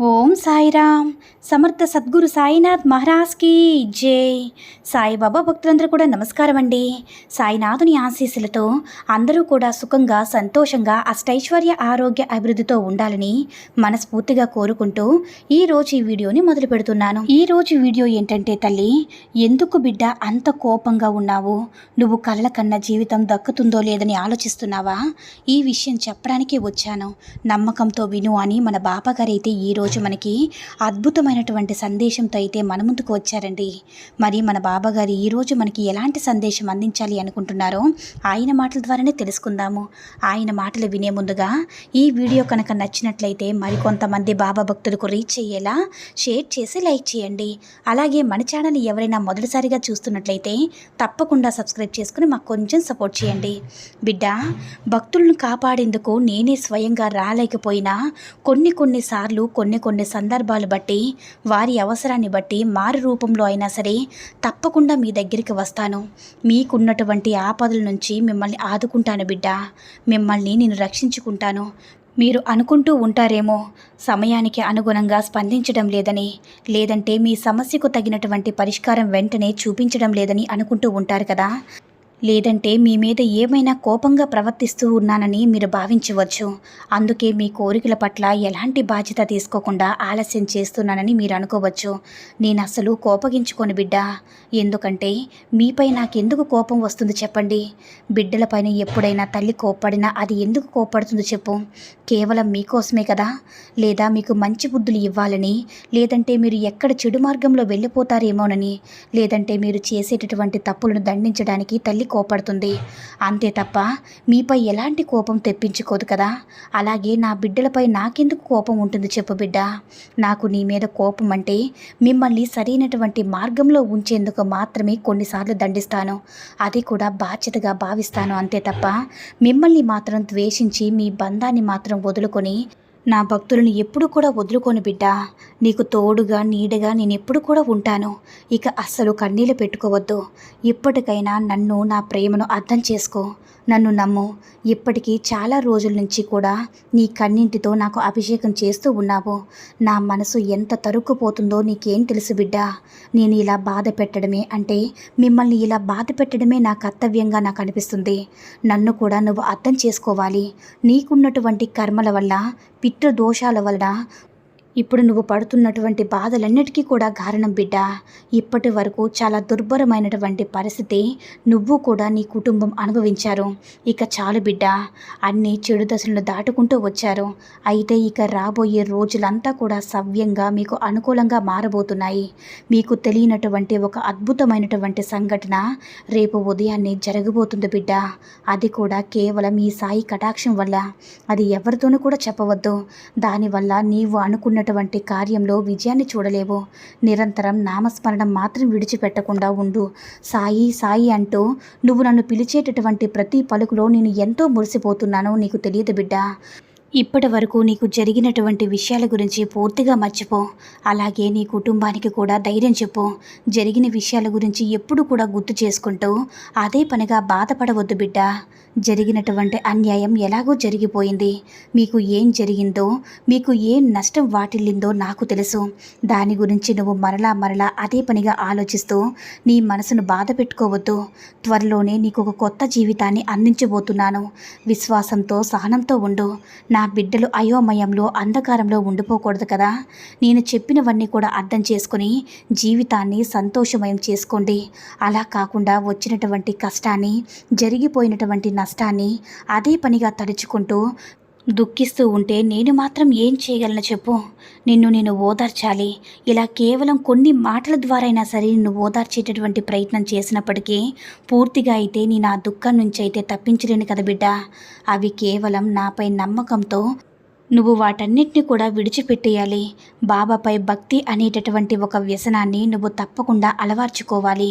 ఓం సాయిరామ్. సమర్థ సద్గురు సాయినాథ్ మహారాజ్కి జై. సాయిబాబా భక్తులందరూ కూడా నమస్కారం అండి. సాయినాథుని ఆశీస్సులతో అందరూ కూడా సుఖంగా సంతోషంగా అష్టైశ్వర్య ఆరోగ్య అభివృద్ధితో ఉండాలని మనస్ఫూర్తిగా కోరుకుంటూ ఈరోజు ఈ వీడియోని మొదలు పెడుతున్నాను. ఈ రోజు వీడియో ఏంటంటే తల్లి ఎందుకు బిడ్డ అంత కోపంగా ఉన్నావు? నువ్వు కళ్ళ కన్న జీవితం దక్కుతుందో లేదని ఆలోచిస్తున్నావా? ఈ విషయం చెప్పడానికి వచ్చాను. నమ్మకంతో విను అని మన బాబాగారు ఈరోజు ఈరోజు మనకి అద్భుతమైనటువంటి సందేశంతో అయితే మన ముందుకు వచ్చారండి. మరి మన బాబాగారు ఈరోజు మనకి ఎలాంటి సందేశం అందించాలి అనుకుంటున్నారో ఆయన మాటల ద్వారానే తెలుసుకుందాము. ఆయన మాటలు వినే ముందుగా ఈ వీడియో కనుక నచ్చినట్లయితే మరికొంతమంది బాబా భక్తులకు రీచ్ అయ్యేలా షేర్ చేసి లైక్ చేయండి. అలాగే మన ఛానల్ ఎవరైనా మొదటిసారిగా చూస్తున్నట్లయితే తప్పకుండా సబ్స్క్రైబ్ చేసుకుని మాకు కొంచెం సపోర్ట్ చేయండి. బిడ్డ భక్తులను కాపాడేందుకు నేనే స్వయంగా రాలేకపోయినా కొన్ని కొన్నిసార్లు కొన్ని కొన్ని సందర్భాలు బట్టి వారి అవసరాన్ని బట్టి మారు రూపంలో అయినా సరే తప్పకుండా మీ దగ్గరికి వస్తాను. మీకున్నటువంటి ఆపదల నుంచి మిమ్మల్ని ఆదుకుంటాను బిడ్డ. మిమ్మల్ని నేను రక్షించుకుంటాను. మీరు అనుకుంటూ ఉంటారేమో సమయానికి అనుగుణంగా స్పందించడం లేదని లేదంటే మీ సమస్యకు తగినటువంటి పరిష్కారం వెంటనే చూపించడం లేదని అనుకుంటూ ఉంటారు కదా. లేదంటే మీ మీద ఏమైనా కోపంగా ప్రవర్తిస్తూ ఉన్నానని మీరు భావించవచ్చు. అందుకే మీ కోరికల పట్ల ఎలాంటి బాధ్యత తీసుకోకుండా ఆలస్యం చేస్తున్నానని మీరు అనుకోవచ్చు. నేను అసలు కోపగించుకోను బిడ్డ. ఎందుకంటే మీపై నాకెందుకు కోపం వస్తుంది చెప్పండి. బిడ్డలపైన ఎప్పుడైనా తల్లి కోప్పడినా అది ఎందుకు కోప్పడుతుందో చెప్పు. కేవలం మీకోసమే కదా? లేదా మీకు మంచి బుద్ధులు ఇవ్వాలని? లేదంటే మీరు ఎక్కడ చెడు మార్గంలో వెళ్ళిపోతారేమోనని? లేదంటే మీరు చేసేటటువంటి తప్పులను దండించడానికి తల్లి కోపడుతుంది. అంతే తప్ప మీపై ఎలాంటి కోపం తెప్పించుకోదు కదా. అలాగే నా బిడ్డలపై నాకెందుకు కోపం ఉంటుంది చెప్పు బిడ్డ. నాకు నీ మీద కోపం అంటే మిమ్మల్ని సరైనటువంటి మార్గంలో ఉంచేందుకు మాత్రమే కొన్నిసార్లు దండిస్తాను. అది కూడా బాధ్యతగా భావిస్తాను అంతే తప్ప మిమ్మల్ని మాత్రం ద్వేషించి మీ బంధాన్ని మాత్రం వదులుకొని నా భక్తులను ఎప్పుడు కూడా వదులుకోను బిడ్డ. నీకు తోడుగా నీడగా నేను ఎప్పుడు కూడా ఉంటాను. ఇక అస్సలు కన్నీళ్ళు పెట్టుకోవద్దు. ఇప్పటికైనా నన్ను నా ప్రేమను అర్థం చేసుకో. నన్ను నమ్ము. ఇప్పటికీ చాలా రోజుల నుంచి కూడా నీ కన్నింటితో నాకు అభిషేకం చేస్తూ ఉన్నావు. నా మనసు ఎంత తరుక్కుపోతుందో నీకేం తెలుసు బిడ్డా. నేను ఇలా బాధ పెట్టడమే అంటే మిమ్మల్ని ఇలా బాధ పెట్టడమే నా కర్తవ్యంగా నాకు అనిపిస్తుంది. నన్ను కూడా నువ్వు అర్థం చేసుకోవాలి. నీకున్నటువంటి కర్మల వల్ల పితృదోషాల వలన ఇప్పుడు నువ్వు పడుతున్నటువంటి బాధలన్నిటికీ కూడా కారణం బిడ్డ. ఇప్పటి వరకు చాలా దుర్భరమైనటువంటి పరిస్థితి నువ్వు కూడా నీ కుటుంబం అనుభవించారు. ఇక చాలు బిడ్డ. అన్ని చెడు దశలను దాటుకుంటూ వచ్చారు. అయితే ఇక రాబోయే రోజులంతా కూడా సవ్యంగా మీకు అనుకూలంగా మారబోతున్నాయి. మీకు తెలియనటువంటి ఒక అద్భుతమైనటువంటి సంఘటన రేపు ఉదయాన్నే జరగబోతుంది బిడ్డ. అది కూడా కేవలం ఈ సాయి కటాక్షం వల్ల. అది ఎవరితోనూ కూడా చెప్పవద్దు. దానివల్ల నీవు అనుకున్న అనుకున్నటువంటి కార్యంలో విజయాన్ని చూడలేవు. నిరంతరం నామస్మరణం మాత్రం విడిచిపెట్టకుండా ఉండు. సాయి సాయి అంటూ నువ్వు నన్ను పిలిచేటటువంటి ప్రతి పలుకులో నేను ఎంతో మురిసిపోతున్నానో నీకు తెలియదు బిడ్డ. ఇప్పటి వరకు నీకు జరిగినటువంటి విషయాల గురించి పూర్తిగా మర్చిపో. అలాగే నీ కుటుంబానికి కూడా ధైర్యం చెప్పు. జరిగిన విషయాల గురించి ఎప్పుడు కూడా గుర్తు చేసుకుంటూ అదే పనిగా బాధపడవద్దు బిడ్డ. జరిగినటువంటి అన్యాయం ఎలాగో జరిగిపోయింది. మీకు ఏం జరిగిందో మీకు ఏం నష్టం వాటిల్లిందో నాకు తెలుసు. దాని గురించి నువ్వు మరలా మరలా అదే పనిగా ఆలోచిస్తూ నీ మనసును బాధ పెట్టుకోవద్దు. త్వరలోనే నీకు ఒక కొత్త జీవితాన్ని అందించబోతున్నాను. విశ్వాసంతో సహనంతో ఉండు. నా బిడ్డలు అయోమయంలో అంధకారంలో ఉండిపోకూడదు కదా. నేను చెప్పినవన్నీ కూడా అర్థం చేసుకుని జీవితాన్ని సంతోషమయం చేసుకోండి. అలా కాకుండా వచ్చినటువంటి కష్టాన్ని జరిగిపోయినటువంటి నష్టాన్ని అదే పనిగా తడుచుకుంటూ దుఃఖిస్తూ ఉంటే నేను మాత్రం ఏం చేయగలను చెప్పు? నిన్ను నేను ఓదార్చాలి. ఇలా కేవలం కొన్ని మాటల ద్వారా అయినా సరే నిన్ను ఓదార్చేటటువంటి ప్రయత్నం చేసినప్పటికీ పూర్తిగా అయితే నేను ఆ దుఃఖం నుంచి అయితే తప్పించలేను కదా బిడ్డ. అవి కేవలం నాపై నమ్మకంతో నువ్వు వాటన్నిటిని కూడా విడిచిపెట్టేయాలి. బాబాపై భక్తి అనేటటువంటి ఒక వ్యసనాన్ని నువ్వు తప్పకుండా అలవర్చుకోవాలి.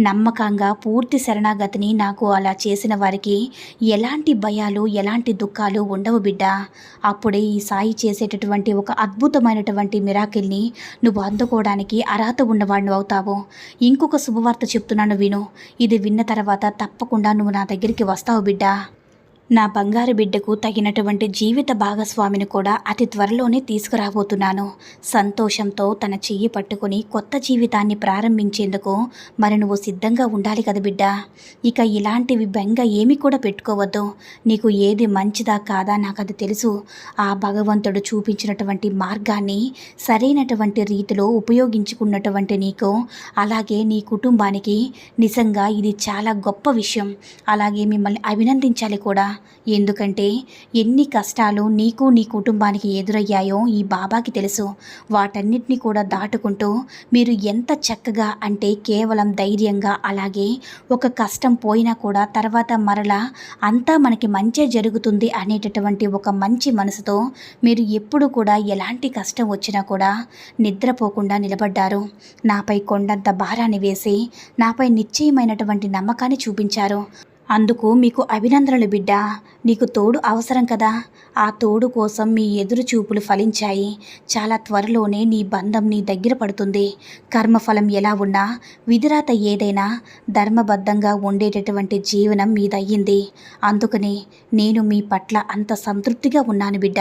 నమ్మకంగా పూర్తి శరణాగతిని నాకు అలా చేసిన వారికి ఎలాంటి భయాలు ఎలాంటి దుఃఖాలు ఉండవు బిడ్డ. అప్పుడే ఈ సాయి చేసేటటువంటి ఒక అద్భుతమైనటువంటి మిరాకిల్ని నువ్వు అందుకోవడానికి అర్హత ఉన్నవాడు అవుతావు. ఇంకొక శుభవార్త చెప్తున్నాను విను. ఇది విన్న తర్వాత తప్పకుండా నువ్వు నా దగ్గరికి వస్తావు బిడ్డ. నా బంగారు బిడ్డకు తగినటువంటి జీవిత భాగస్వామిని కూడా అతి త్వరలోనే తీసుకురాబోతున్నాను. సంతోషంతో తన చెయ్యి పట్టుకుని కొత్త జీవితాన్ని ప్రారంభించేందుకు మరి నువ్వు సిద్ధంగా ఉండాలి కదా బిడ్డ. ఇక ఇలాంటివి బెంగ ఏమి కూడా పెట్టుకోవద్దు. నీకు ఏది మంచిదా కాదా నాకు అది తెలుసు. ఆ భగవంతుడు చూపించినటువంటి మార్గాన్ని సరైనటువంటి రీతిలో ఉపయోగించుకున్నటువంటి నీకు అలాగే నీ కుటుంబానికి నిజంగా ఇది చాలా గొప్ప విషయం. అలాగే మిమ్మల్ని అభినందించాలి కూడా. ఎందుకంటే ఎన్ని కష్టాలు నీకు నీ కుటుంబానికి ఎదురయ్యాయో ఈ బాబాకి తెలుసు. వాటన్నిటిని కూడా దాటుకుంటూ మీరు ఎంత చక్కగా అంటే కేవలం ధైర్యంగా అలాగే ఒక కష్టం పోయినా కూడా తర్వాత మరలా అంతా మనకి మంచే జరుగుతుంది అనేటటువంటి ఒక మంచి మనసుతో మీరు ఎప్పుడు కూడా ఎలాంటి కష్టం వచ్చినా కూడా నిద్రపోకుండా నిలబడ్డారు. నాపై కొండంత భారాన్ని వేసి నాపై నిశ్చయమైనటువంటి నమ్మకాన్ని చూపించారు. అందుకు మీకు అభినందనలు బిడ్డ. నీకు తోడు అవసరం కదా. ఆ తోడు కోసం మీ ఎదురు చూపులు ఫలించాయి. చాలా త్వరలోనే నీ బంధం నీ దగ్గర పడుతుంది. కర్మఫలం ఎలా ఉన్నా విధిరాత ఏదైనా ధర్మబద్ధంగా ఉండేటటువంటి జీవనం మీదయ్యింది. అందుకని నేను మీ పట్ల అంత సంతృప్తిగా ఉన్నాను బిడ్డ.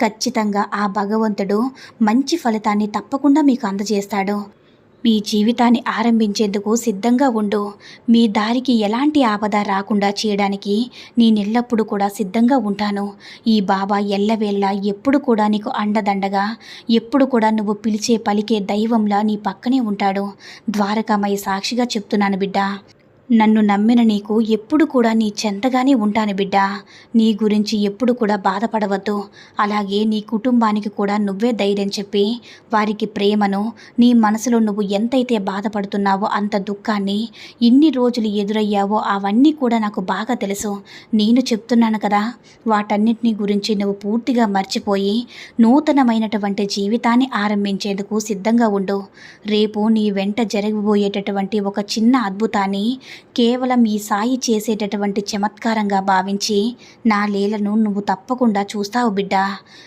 ఖచ్చితంగా ఆ భగవంతుడు మంచి ఫలితాన్ని తప్పకుండా మీకు అందజేస్తాడు. మీ జీవితాన్ని ఆరంభించేందుకు సిద్ధంగా ఉండు. మీ దారికి ఎలాంటి ఆపద రాకుండా చేయడానికి నేనెల్లప్పుడూ కూడా సిద్ధంగా ఉంటాను. ఈ బాబా ఎల్లవేళ్ళ ఎప్పుడు కూడా నీకు అండదండగా ఎప్పుడు కూడా నువ్వు పిలిచే పలికే దైవంలా నీ పక్కనే ఉంటాడు. ద్వారకామయ్య సాక్షిగా చెప్తున్నాను బిడ్డ. నన్ను నమ్మిన నీకు ఎప్పుడు కూడా నీ చెంతగానే ఉంటాను బిడ్డ. నీ గురించి ఎప్పుడు కూడా బాధపడవద్దు. అలాగే నీ కుటుంబానికి కూడా నువ్వే ధైర్యం చెప్పి వారికి ప్రేమను నీ మనసులో నువ్వు ఎంతైతే బాధపడుతున్నావో అంత దుఃఖాన్ని ఇన్ని రోజులు ఎదురయ్యావో అవన్నీ కూడా నాకు బాగా తెలుసు. నేను చెప్తున్నాను కదా వాటన్నిటిని గురించి నువ్వు పూర్తిగా మర్చిపోయి నూతనమైనటువంటి జీవితాన్ని ఆరంభించేందుకు సిద్ధంగా ఉండు. రేపు నీ వెంట జరగబోయేటటువంటి ఒక చిన్న అద్భుతాన్ని కేవలం ఈ సాయి చేసేటటువంటి చమత్కారంగా భావించి నా లీలను నువ్వు తప్పకుండా చూస్తావు బిడ్డ.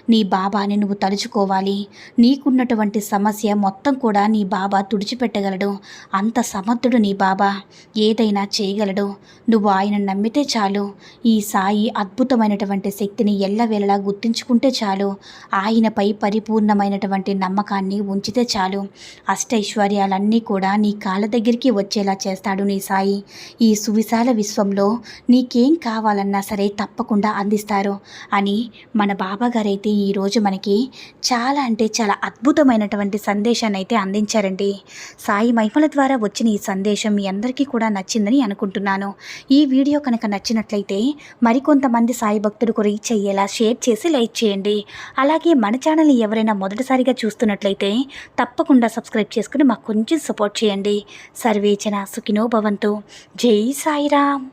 నీ బాబాని నువ్వు తలుచుకోవాలి. నీకున్నటువంటి సమస్య మొత్తం కూడా నీ బాబా తుడిచిపెట్టగలడు. అంత సమర్థుడు నీ బాబా. ఏదైనా చేయగలడు. నువ్వు ఆయన నమ్మితే చాలు. ఈ సాయి అద్భుతమైనటువంటి శక్తిని ఎల్లవేళలా గుర్తించుకుంటే చాలు. ఆయనపై పరిపూర్ణమైనటువంటి నమ్మకాన్ని ఉంచితే చాలు. అష్టైశ్వర్యాలన్నీ కూడా నీ కాళ్ళ దగ్గరికి వచ్చేలా చేస్తాడు నీ సాయి. ఈ సువిశాల విశ్వంలో నీకేం కావాలన్నా సరే తప్పకుండా అందిస్తారు అని మన బాబాగారైతే ఈరోజు మనకి చాలా అంటే చాలా అద్భుతమైనటువంటి సందేశాన్ని అయితే అందించారండి. సాయి మహిమల ద్వారా వచ్చిన ఈ సందేశం మీ అందరికీ కూడా నచ్చిందని అనుకుంటున్నాను. ఈ వీడియో కనుక నచ్చినట్లయితే మరికొంతమంది సాయి భక్తులకు రీచ్ అయ్యేలా షేర్ చేసి లైక్ చేయండి. అలాగే మన ఛానల్ని ఎవరైనా మొదటిసారిగా చూస్తున్నట్లయితే తప్పకుండా సబ్స్క్రైబ్ చేసుకుని మాకు కొంచెం సపోర్ట్ చేయండి. సర్వేచన సుఖినో భవంతు. జై సాయిరామ్.